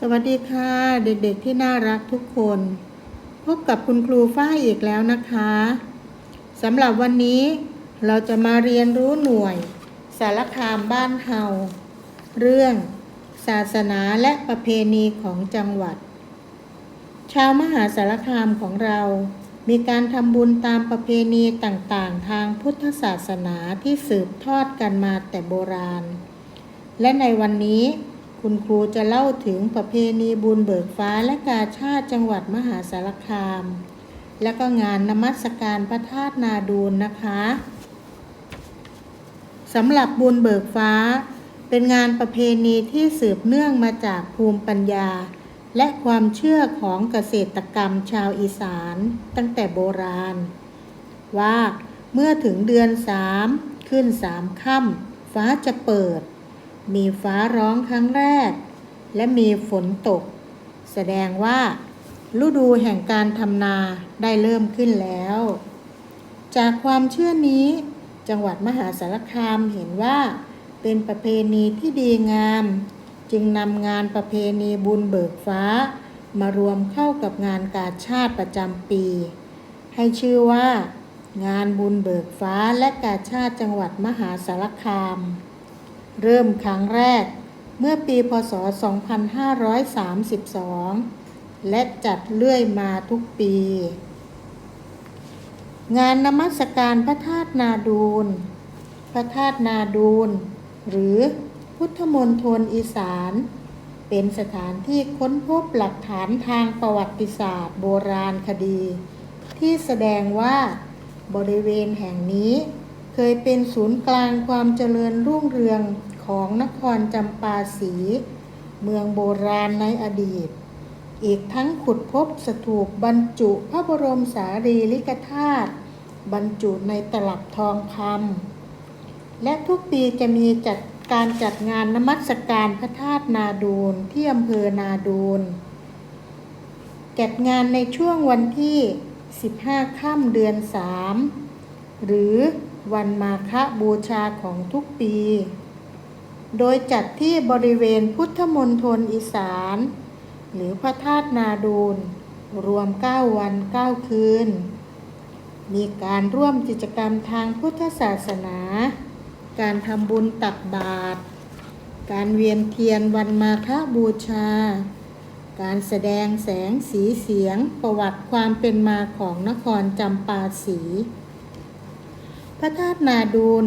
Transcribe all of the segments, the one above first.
สวัสดีค่ะ เด็กๆที่น่ารักทุกคน พบกับคุณครูฝ้ายอีกแล้วนะคะสำหรับวันนี้เราจะมาเรียนรู้หน่วย สารคามบ้านเฮาเรื่องศาสนาและประเพณีของจังหวัด ชาวมหาสารคามของเรา มีการทำบุญตามประเพณีต่างๆ ทางพุทธศาสนาที่สืบทอดกันมาแต่โบราณ และในวันนี้ คุณครูจะเล่าถึงประเพณีบุญเบิกฟ้าและกาชาติจังหวัดมหาสารคาม และก็งานนมัสการพระธาตุนาดูนนะคะสำหรับบุญเบิกฟ้า เป็นงานประเพณีที่สืบเนื่องมาจากภูมิปัญญา และความเชื่อของเกษตรกรรมชาวอีสานตั้งแต่โบราณ ว่าเมื่อถึงเดือนสามขึ้นสามค่ำฟ้าจะเปิด มีฟ้าร้องครั้งแรก และมีฝนตก แสดงว่า ฤดูแห่งการทำนาได้เริ่มขึ้นแล้ว จากความเชื่อนี้ จังหวัดมหาสารคามเห็นว่า เป็นประเพณีที่ดีงาม จึงนำงานประเพณีบุญเบิกฟ้า มารวมเข้ากับงานกาชาติประจำปี ให้ชื่อว่า งานบุญเบิกฟ้าและกาชาติจังหวัดมหาสารคาม เริ่มครั้งแรก เมื่อปีพศ 2532 และจัดเลื่อยมาทุกปี งานนมัสการพระธาตุนาดูนพระธาตุนาดูนหรือพุทธมณฑลอีสาน เป็นสถานที่ค้นพบหลักฐานทางประวัติศาสตร์โบราณคดี ที่แสดงว่าบริเวณแห่งนี้เคยเป็นศูนย์กลางความเจริญรุ่งเรือง ของนครจำปาสี เมืองโบราณในอดีต อีกทั้งขุดพบสถูปบรรจุพระบรมสารีริกธาตุบรรจุในตลับทองคำและทุกปีจะมีจัดการจัดงานนมัสการพระธาตุนาดูนที่อำเภอนาดูนจัดงานในช่วงวันที่ 15 ค่ำเดือน 3 หรือวันมาฆบูชาของทุกปี โดยจัดที่บริเวณพุทธมณฑลอีสาน หรือพระธาตุนาดูนรวม 9 วัน 9 คืน มีการร่วมกิจกรรมทางพุทธศาสนา การทำบุญตักบาตร การเวียนเทียนวันมาฆบูชา การแสดงแสงสีเสียงประวัติความเป็นมาของนครจำปาสี พระธาตุนาดูน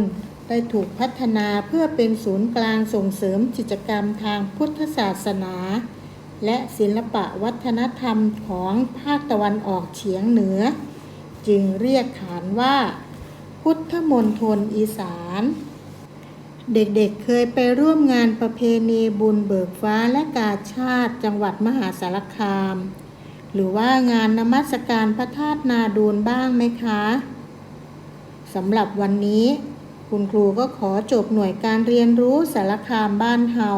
ได้ถูกพัฒนาเพื่อเป็นศูนย์กลางส่งเสริมกิจกรรมทางพุทธศาสนา และศิลปะวัฒนธรรมของภาคตะวันออกเฉียงเหนือ จึงเรียกขานว่า พุทธมณฑลอีสาน เด็กๆเคยไปร่วมงานประเพณีบุญเบิกฟ้าและกาชาติจังหวัดมหาสารคาม หรือว่างานนมัสการพระธาตุนาดูนบ้างไหมคะสำหรับวันนี้ คุณครูก็ขอจบหน่วยการเรียนรู้สารคามบ้านเฮา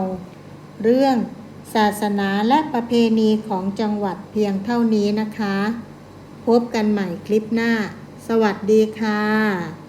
เรื่องศาสนาและประเพณีของจังหวัดเพียงเท่านี้นะคะ พบกันใหม่คลิปหน้า สวัสดีค่ะ